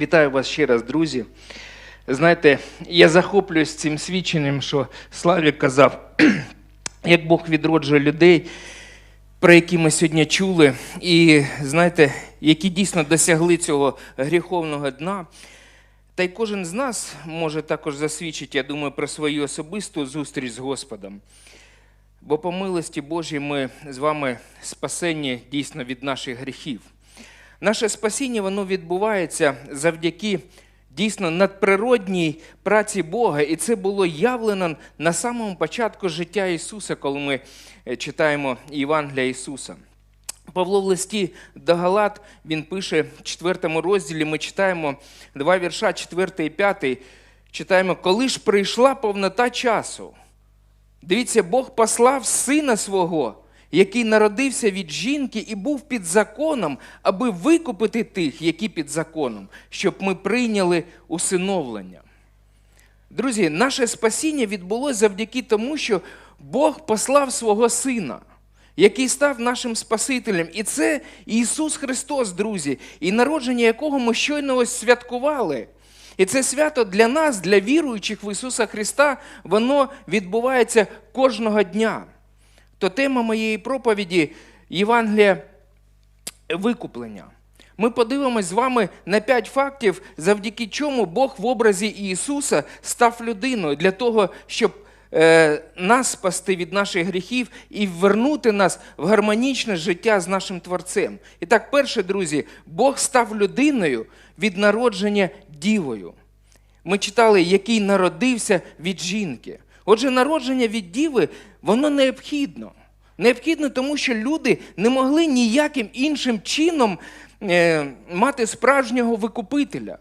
Вітаю вас ще раз, друзі. Знаєте, я захоплююсь цим свідченням, що Славік казав, як Бог відроджує людей, про які ми сьогодні чули, і знаєте, які дійсно досягли цього гріховного дна. Та й кожен з нас може також засвідчити, я думаю, про свою особисту зустріч з Господом. Бо по милості Божій ми з вами спасені дійсно від наших гріхів. Наше спасіння воно відбувається завдяки дійсно надприродній праці Бога, і це було явлено на самому початку життя Ісуса, коли ми е, читаємо Євангелія Ісуса. Павло в листі до Галат він пише в 4 розділі. Ми читаємо два вірша, 4 і 5. Читаємо, коли ж прийшла повнота часу. Дивіться, Бог послав сина свого, який народився від жінки і був під законом, аби викупити тих, які під законом, щоб ми прийняли усиновлення. Друзі, наше спасіння відбулося завдяки тому, що Бог послав свого Сина, який став нашим Спасителем. І це Ісус Христос, друзі, і народження якого ми щойно ось святкували. І це свято для нас, для віруючих в Ісуса Христа, воно відбувається кожного дня. То тема моєї проповіді Євангелія викуплення. Ми подивимось з вами на п'ять фактів, завдяки чому Бог в образі Ісуса став людиною для того, щоб е, нас спасти від наших гріхів і вернути нас в гармонічне життя з нашим Творцем. І так, перше, друзі, Бог став людиною від народження дівою. Ми читали, який народився від жінки. Отже, народження від діви, воно необхідно. Необхідно, тому що люди не могли ніяким іншим чином е, мати справжнього викупителя.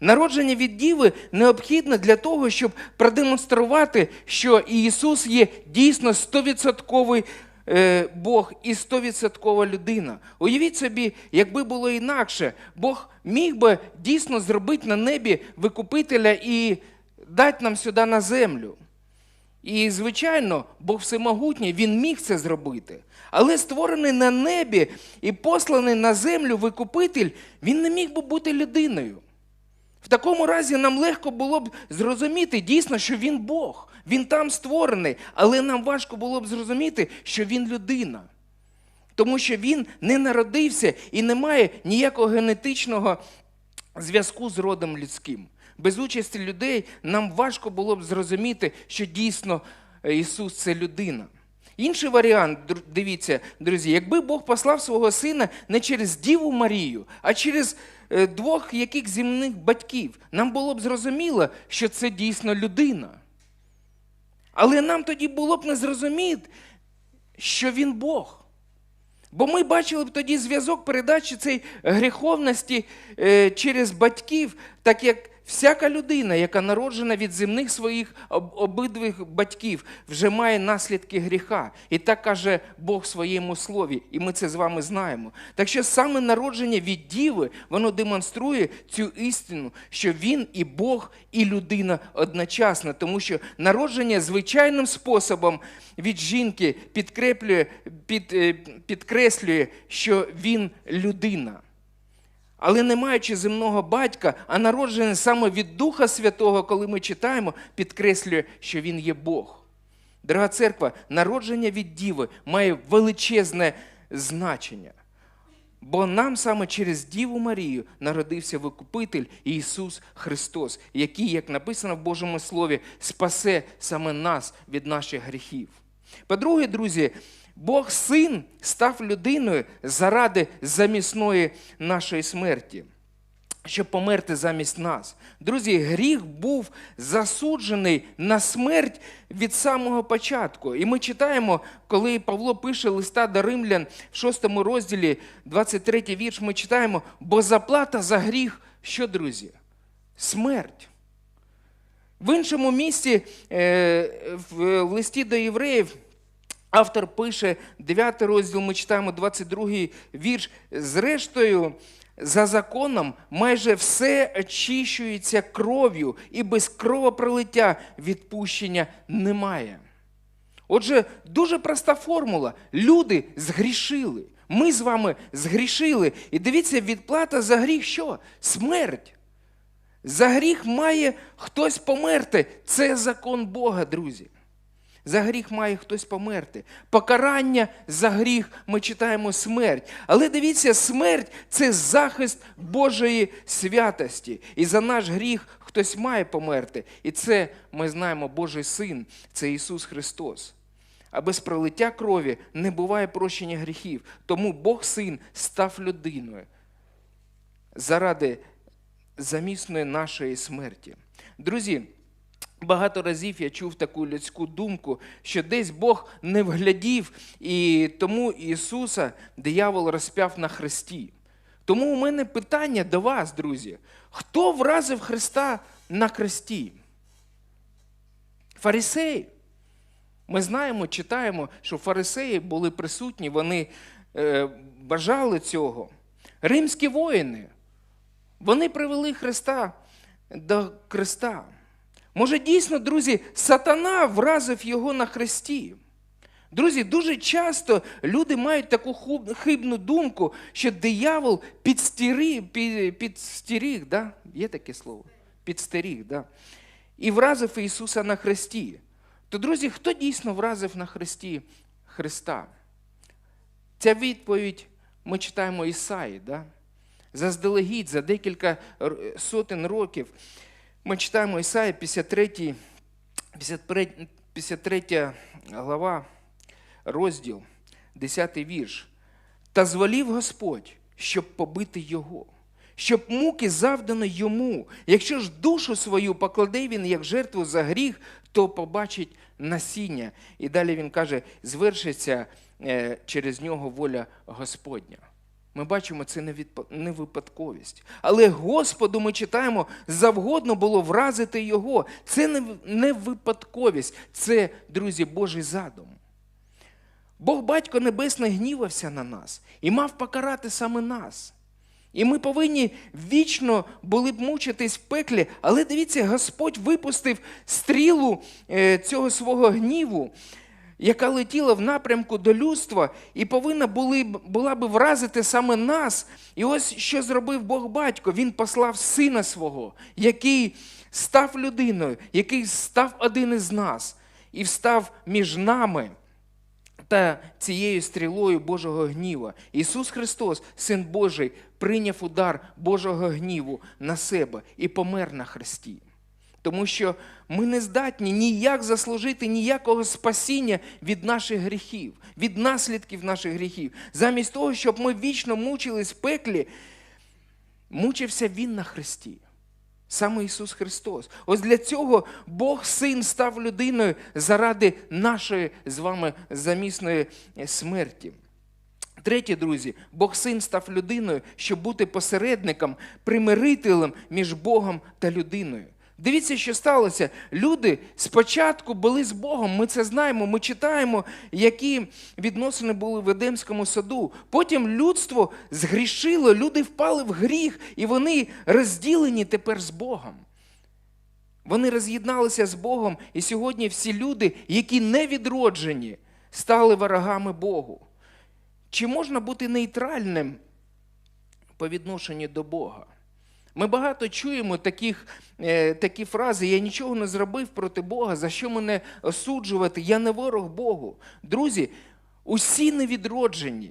Народження від діви необхідно для того, щоб продемонструвати, що Ісус є дійсно стовідсотковий е, Бог і стовідсоткова людина. Уявіть собі, якби було інакше, Бог міг би дійсно зробити на небі викупителя і дати нам сюди на землю. І, звичайно, Бог всемогутній, Він міг це зробити. Але створений на небі і посланий на землю викупитель, він не міг би бути людиною. В такому разі нам легко було б зрозуміти дійсно, що він Бог, він там створений, але нам важко було б зрозуміти, що він людина. Тому що він не народився і не має ніякого генетичного зв'язку з родом людським. Без участі людей нам важко було б зрозуміти, що дійсно е, Ісус це людина. Інший варіант, дивіться, друзі, якби Бог послав свого сина не через Діву Марію, а через е, двох яких земних батьків, нам було б зрозуміло, що це дійсно людина. Але нам тоді було б не зрозуміти, що він Бог. Бо ми бачили б тоді зв'язок передачі цієї гріховності е, через батьків, так як всяка людина, яка народжена від земних своїх обидвих батьків, вже має наслідки гріха. І так каже Бог в своєму слові, і ми це з вами знаємо. Так що саме народження від діви, воно демонструє цю істину, що він і Бог, і людина одночасно, тому що народження звичайним способом від жінки підкреплює, під, е, підкреслює, що він людина. Але не маючи земного батька, а народжений саме від Духа Святого, коли ми читаємо, підкреслює, що він є Бог. Дорога церква, народження від Діви має величезне значення. Бо нам саме через Діву Марію народився Викупитель Ісус Христос, який, як написано в Божому Слові, спасе саме нас від наших гріхів. По-друге, друзі, Бог Син став людиною заради замісної нашої смерті, щоб померти замість нас. Друзі, гріх був засуджений на смерть від самого початку. І ми читаємо, коли Павло пише листа до римлян в 6 розділі, 23 вірш, ми читаємо, бо заплата за гріх, що, друзі? Смерть. В іншому місці е, в в листі до євреїв автор пише 9 розділ, ми читаємо 22 вірш. Зрештою, за законом майже все очищується кров'ю, і без кровопролиття відпущення немає. Отже, дуже проста формула. Люди згрішили. Ми з вами згрішили. І дивіться, відплата за гріх що? Смерть. За гріх має хтось померти. Це закон Бога, друзі. За гріх має хтось померти. Покарання за гріх ми читаємо смерть. Але дивіться, смерть це захист Божої святості. І за наш гріх хтось має померти. І це ми знаємо Божий Син, це Ісус Христос. А без пролиття крові не буває прощення гріхів. Тому Бог Син став людиною заради замісної нашої смерті. Друзі, багато разів я чув таку людську думку, що десь Бог не вглядів, і тому Ісуса диявол розп'яв на хресті. Тому у мене питання до вас, друзі: хто вразив Христа на хресті? Фарисеї. Ми знаємо, читаємо, що фарисеї були присутні, вони е, бажали цього. Римські воїни, вони привели Христа до Христа. Може, дійсно, друзі, сатана вразив його на хресті. Друзі, дуже часто люди мають таку хибну думку, що диявол підстіріг, під, підстіріг, да? є таке слово? Підстеріг, да? і вразив Ісуса на хресті. То, друзі, хто дійсно вразив на хресті Христа? Ця відповідь ми читаємо Ісаї, да? заздалегідь, за декілька сотень років. Ми читаємо Ісаї 53, 53, 53 глава, розділ, 10 вірш. Та зволів Господь, щоб побити його, щоб муки завдано йому. Якщо ж душу свою покладе він як жертву за гріх, то побачить насіння. І далі він каже: звершиться е, через нього воля Господня. Ми бачимо, це не відпа- не випадковість. Але Господу ми читаємо, завгодно було вразити його. Це не, не випадковість, це, друзі, Божий задум. Бог Батько Небесний гнівався на нас і мав покарати саме нас. І ми повинні вічно були б мучитись в пеклі, але дивіться, Господь випустив стрілу е, цього свого гніву, яка летіла в напрямку до людства, і повинна були, була би вразити саме нас. І ось що зробив Бог Батько. Він послав сина свого, який став людиною, який став один із нас і встав між нами та цією стрілою Божого гніва. Ісус Христос, Син Божий, прийняв удар Божого гніву на себе і помер на хресті. Тому що ми не здатні ніяк заслужити ніякого спасіння від наших гріхів, від наслідків наших гріхів. Замість того, щоб ми вічно мучились в пеклі, мучився Він на хресті. Саме Ісус Христос. Ось для цього Бог Син став людиною заради нашої з вами замісної смерті. Третє, друзі, Бог Син став людиною, щоб бути посередником, примирителем між Богом та людиною. Дивіться, що сталося. Люди спочатку були з Богом, ми це знаємо, ми читаємо, які відносини були в Едемському саду. Потім людство згрішило, люди впали в гріх, і вони розділені тепер з Богом. Вони роз'єдналися з Богом, і сьогодні всі люди, які не відроджені, стали ворогами Богу. Чи можна бути нейтральним по відношенню до Бога? Ми багато чуємо таких, е, такі фрази: Я нічого не зробив проти Бога, за що мене осуджувати? Я не ворог Богу. Друзі, усі невідроджені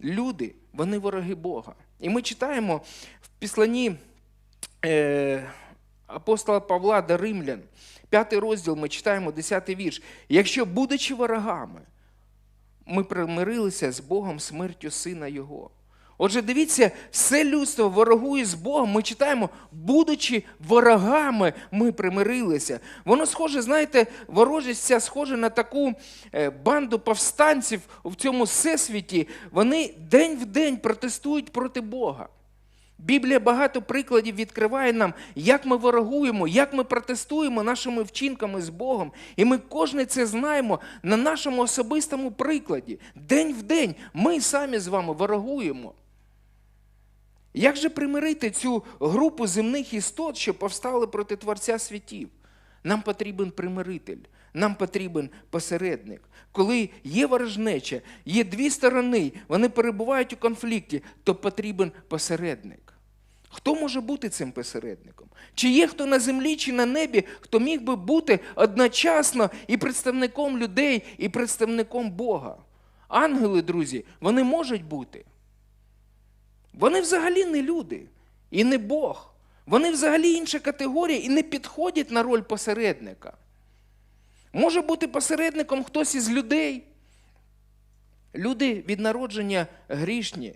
люди, вони вороги Бога. І ми читаємо в післанні е, апостола Павла до Римлян, п'ятий розділ, ми читаємо 10 вірш. Якщо, будучи ворогами, ми примирилися з Богом смертю Сина Його. Отже, дивіться, все людство ворогує з Богом. Ми читаємо, будучи ворогами, ми примирилися. Воно схоже, знаєте, ворожість ця схоже на таку е, банду повстанців в цьому всесвіті. Вони день в день протестують проти Бога. Біблія багато прикладів відкриває нам, як ми ворогуємо, як ми протестуємо нашими вчинками з Богом. І ми кожне це знаємо на нашому особистому прикладі. День в день ми самі з вами ворогуємо. Як же примирити цю групу земних істот, що повстали проти Творця світів? Нам потрібен примиритель, нам потрібен посередник. Коли є ворожнеча, є дві сторони, вони перебувають у конфлікті, то потрібен посередник. Хто може бути цим посередником? Чи є хто на землі, чи на небі, хто міг би бути одночасно і представником людей, і представником Бога? Ангели, друзі, вони можуть бути. Вони взагалі не люди і не Бог. Вони взагалі інша категорія і не підходять на роль посередника. Може бути посередником хтось із людей. Люди від народження грішні,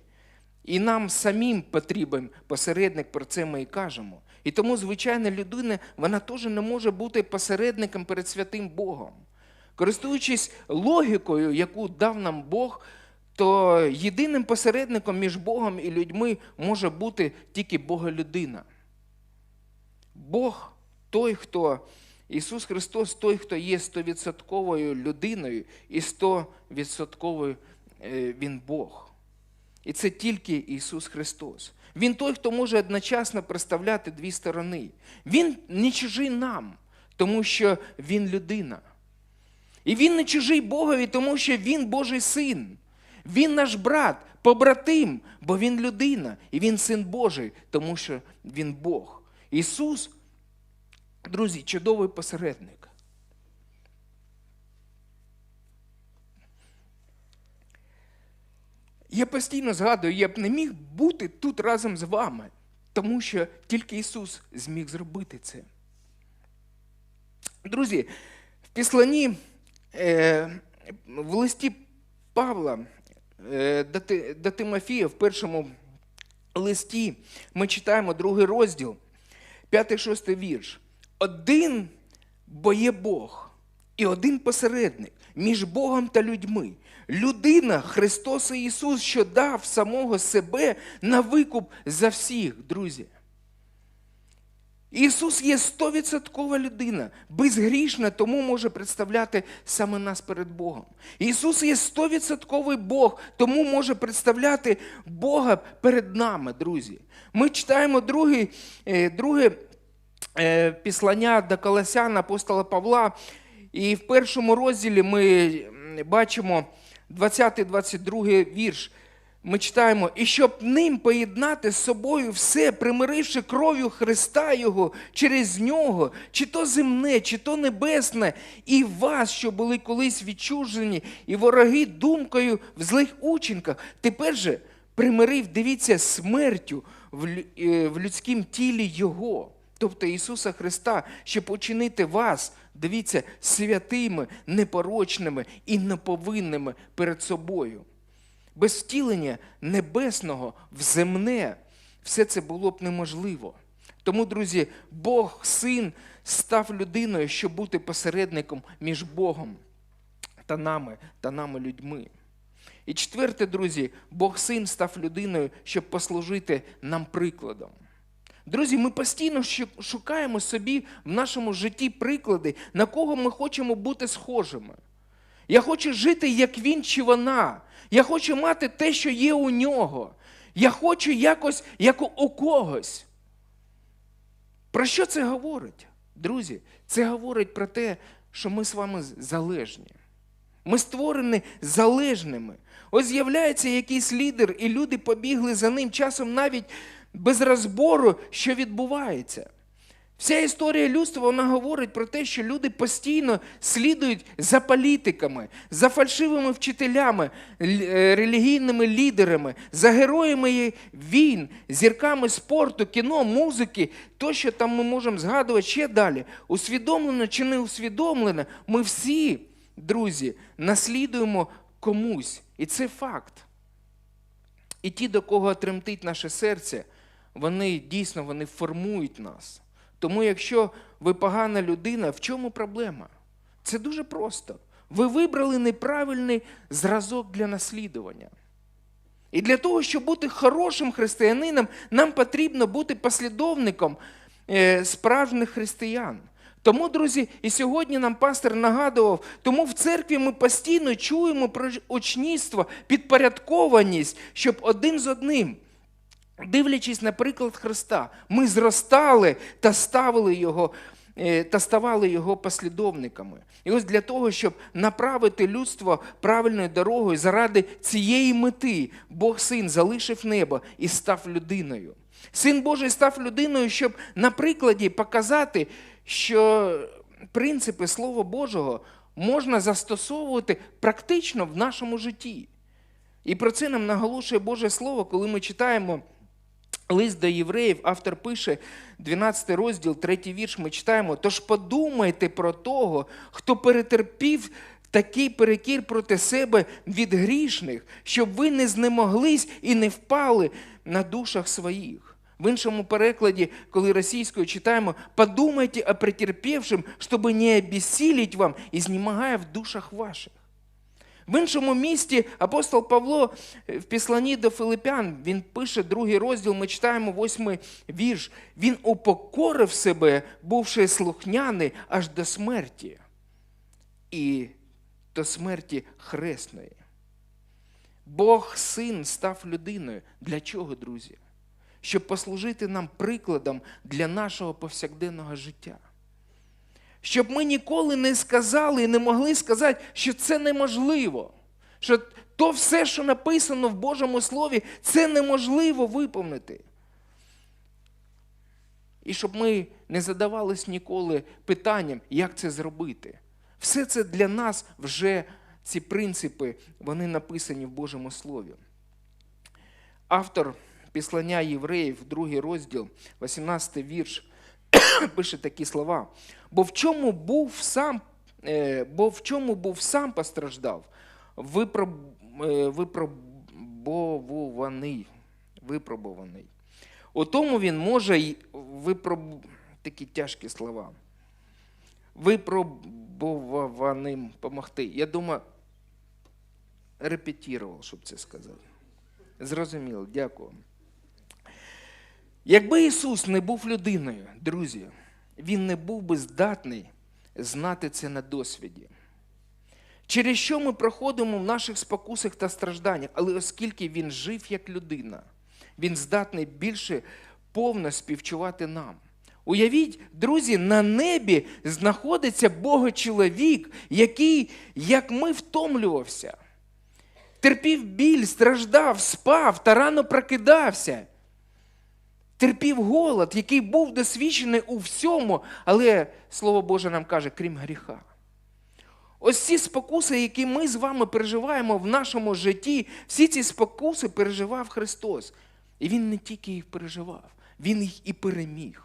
і нам самим потрібен посередник, про це ми і кажемо. І тому звичайна людина, вона теж не може бути посередником перед святим Богом. Користуючись логікою, яку дав нам Бог, то єдиним посередником між Богом і людьми може бути тільки Боголюдина. Бог той, хто Ісус Христос, той, хто є стовідсотковою людиною і стовідсотковою е, Він Бог. І це тільки Ісус Христос. Він той, хто може одночасно представляти дві сторони. Він не чужий нам, тому що Він людина. І він не чужий Богові, тому що Він Божий син. Він наш брат, побратим, бо Він людина, і Він син Божий, тому що Він Бог. Ісус, друзі, чудовий посередник. Я постійно згадую, я б не міг бути тут разом з вами, тому що тільки Ісус зміг зробити це. Друзі, в післанні, е, в листі Павла до, Тимофія в першому листі ми читаємо другий розділ, 5-6 вірш. Один бо Бог, і один посередник між Богом та людьми. Людина, Христос Ісус, що дав самого себе на викуп за всіх, друзі. Ісус є стовідсоткова людина, безгрішна, тому може представляти саме нас перед Богом. Ісус є стовідсотковий Бог, тому може представляти Бога перед нами, друзі. Ми читаємо другий, е, друге е, післання до Колосян апостола Павла, і в першому розділі ми бачимо 20-22 вірш. Ми читаємо, і щоб ним поєднати з собою все, примиривши кров'ю Христа Його через нього, чи то земне, чи то небесне, і вас, що були колись відчужені, і вороги думкою в злих учинках, тепер же примирив, дивіться, смертю в, е, людськім тілі Його, тобто Ісуса Христа, щоб учинити вас, дивіться, святими, непорочними і неповинними перед собою без втілення небесного в земне все це було б неможливо. Тому, друзі, Бог, син, став людиною, щоб бути посередником між Богом та нами, та нами людьми. І четверте, друзі, Бог син став людиною, щоб послужити нам прикладом. Друзі, ми постійно шукаємо собі в нашому житті приклади, на кого ми хочемо бути схожими. Я хочу жити, як він чи вона. Я хочу мати те, що є у нього. Я хочу якось, як у- когось. Про що це говорить? Друзі, це говорить про те, що ми з вами залежні. Ми створені залежними. Ось з'являється якийсь лідер, і люди побігли за ним часом навіть без розбору, що відбувається. Вся історія людства вона говорить про те, що люди постійно слідують за політиками, за фальшивими вчителями, е, релігійними лідерами, за героями війн, зірками спорту, кіно, музики, то, що там ми можемо згадувати ще далі. Усвідомлено чи не усвідомлено, ми всі, друзі, наслідуємо комусь. І це факт. І ті, до кого тремтить наше серце, вони дійсно вони формують нас. Тому, якщо ви погана людина, в чому проблема? Це дуже просто. Ви вибрали неправильний зразок для наслідування. І для того, щоб бути хорошим християнином, нам потрібно бути послідовником е, справжніх християн. Тому, друзі, і сьогодні нам пастор нагадував, тому в церкві ми постійно чуємо про очніство, підпорядкованість, щоб один з одним, дивлячись на приклад Христа, ми зростали та ставили його. е, Та ставали його послідовниками. І ось для того, щоб направити людство правильною дорогою, заради цієї мети Бог син залишив небо і став людиною. Син Божий став людиною, щоб на прикладі показати, що принципи Слова Божого можна застосовувати практично в нашому житті. І про це нам наголошує Боже Слово, коли ми читаємо лист до євреїв, автор пише, 12 розділ, 3 вірш, ми читаємо: Тож подумайте про того, хто перетерпів такий перекір проти себе від грішних, щоб ви не знемоглись і не впали на душах своїх. В іншому перекладі, коли російською читаємо, подумайте о претерпевшем, щоб не обессилить вам, і знімагає в душах ваших. В іншому місті апостол Павло е, в післанні до Филипян, він пише другий розділ, ми читаємо восьмий вірш. Він упокорив себе, бувши слухняний аж до смерті. І до смерті хресної. Бог син став людиною. Для чого, друзі? Щоб послужити нам прикладом для нашого повсякденного життя. Щоб ми ніколи не сказали і не могли сказати, що це неможливо. Що то все, що написано в Божому Слові, це неможливо виповнити. І щоб ми не задавались ніколи питанням, як це зробити. Все це для нас вже ці принципи, вони написані в Божому Слові. Автор післання євреїв, другий розділ, 18 вірш, пише такі слова. Бо в чому був сам, е, бо в чому був сам постраждав, випроб, е, випробований, випробований. У тому він може й випроб... такі тяжкі слова. Випробованим помогти. Я думаю, репетірував, щоб це сказати. Зрозуміло, дякую. Якби Ісус не був людиною, друзі, Він не був би здатний знати це на досвіді. Через що ми проходимо в наших спокусах та стражданнях, але оскільки Він жив як людина, Він здатний більше повно співчувати нам. Уявіть, друзі, на небі знаходиться Богочоловік, який, як ми, втомлювався, терпів біль, страждав, спав та рано прокидався терпів голод, який був досвідчений у всьому, але Слово Боже нам каже, крім гріха. Ось ці спокуси, які ми з вами переживаємо в нашому житті, всі ці спокуси переживав Христос. І Він не тільки їх переживав, Він їх і переміг.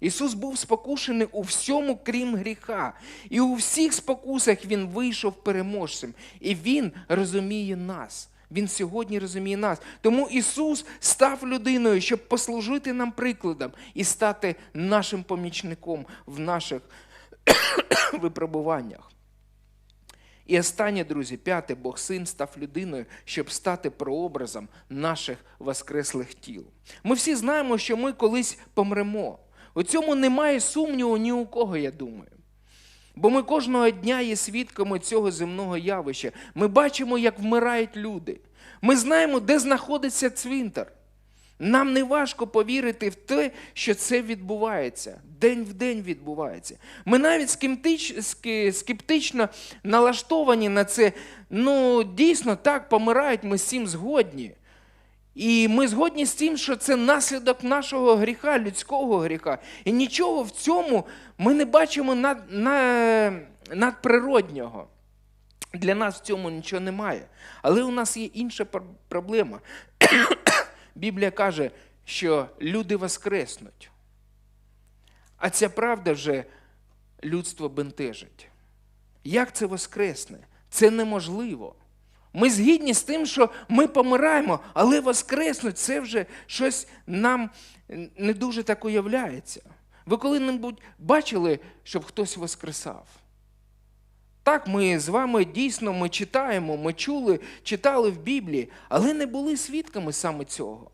Ісус був спокушений у всьому, крім гріха. І у всіх спокусах Він вийшов переможцем. І Він розуміє нас. Він сьогодні розуміє нас. Тому Ісус став людиною, щоб послужити нам прикладом і стати нашим помічником в наших випробуваннях. І останнє, друзі, п'яте, Бог син став людиною, щоб стати прообразом наших воскреслих тіл. Ми всі знаємо, що ми колись помремо. У цьому немає сумніву ні у кого, я думаю. Бо ми кожного дня є свідками цього земного явища. Ми бачимо, як вмирають люди. Ми знаємо, де знаходиться цвинтар. Нам не важко повірити в те, що це відбувається, день в день відбувається. Ми навіть скептично налаштовані на це. Ну, дійсно, так помирають, ми з цим згодні. І ми згодні з тим, що це наслідок нашого гріха, людського гріха. І нічого в цьому ми не бачимо над, над, надприроднього. Для нас в цьому нічого немає. Але у нас є інша проблема. Біблія каже, що люди воскреснуть. А ця правда вже людство бентежить. Як це воскресне? Це неможливо. Ми згідні з тим, що ми помираємо, але воскреснуть це вже щось нам не дуже так уявляється. Ви коли-небудь бачили, щоб хтось воскресав? Так, ми з вами дійсно ми читаємо, ми чули, читали в Біблії, але не були свідками саме цього.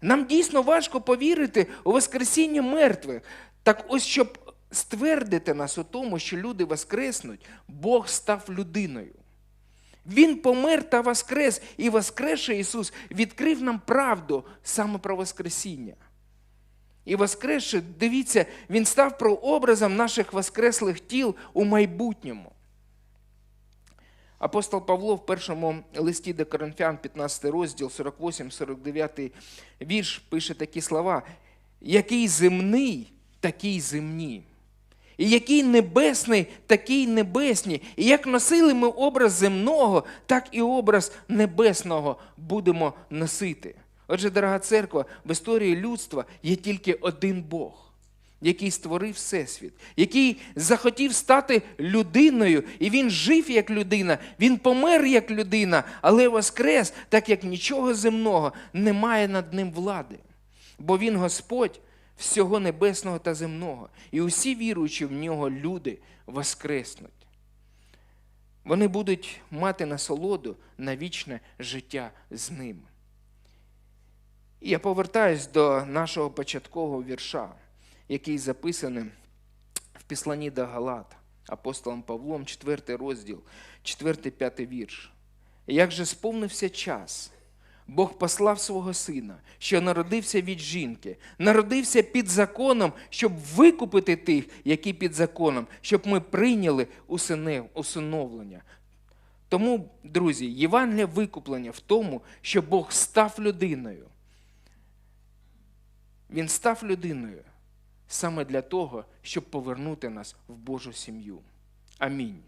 Нам дійсно важко повірити у Воскресіння мертвих. Так ось, щоб ствердити нас у тому, що люди воскреснуть, Бог став людиною. Він помер та воскрес, і Воскресший Ісус відкрив нам правду саме про Воскресіння. І Воскресший, дивіться, Він став прообразом наших воскреслих тіл у майбутньому. Апостол Павло в першому листі до Коринфян, 15 розділ, 48-49 вірш, пише такі слова: який земний, такий земні. І який небесний, такий небесні. І як носили ми образ земного, так і образ небесного будемо носити. Отже, дорога церква, в історії людства є тільки один Бог, який створив Всесвіт, який захотів стати людиною, і він жив як людина, він помер як людина, але воскрес, так як нічого земного немає над ним влади. Бо він Господь всього небесного та земного, і усі віруючі в нього люди воскреснуть. Вони будуть мати насолоду на вічне життя з ним. І я повертаюсь до нашого початкового вірша, який записаний в післанні до Галат апостолом Павлом, 4 розділ, 4-5 вірш. Як же сповнився час, Бог послав свого сина, що народився від жінки, народився під законом, щоб викупити тих, які під законом, щоб ми прийняли усиновлення. Тому, друзі, Євангелія викуплення в тому, що Бог став людиною. Він став людиною саме для того, щоб повернути нас в Божу сім'ю. Амінь.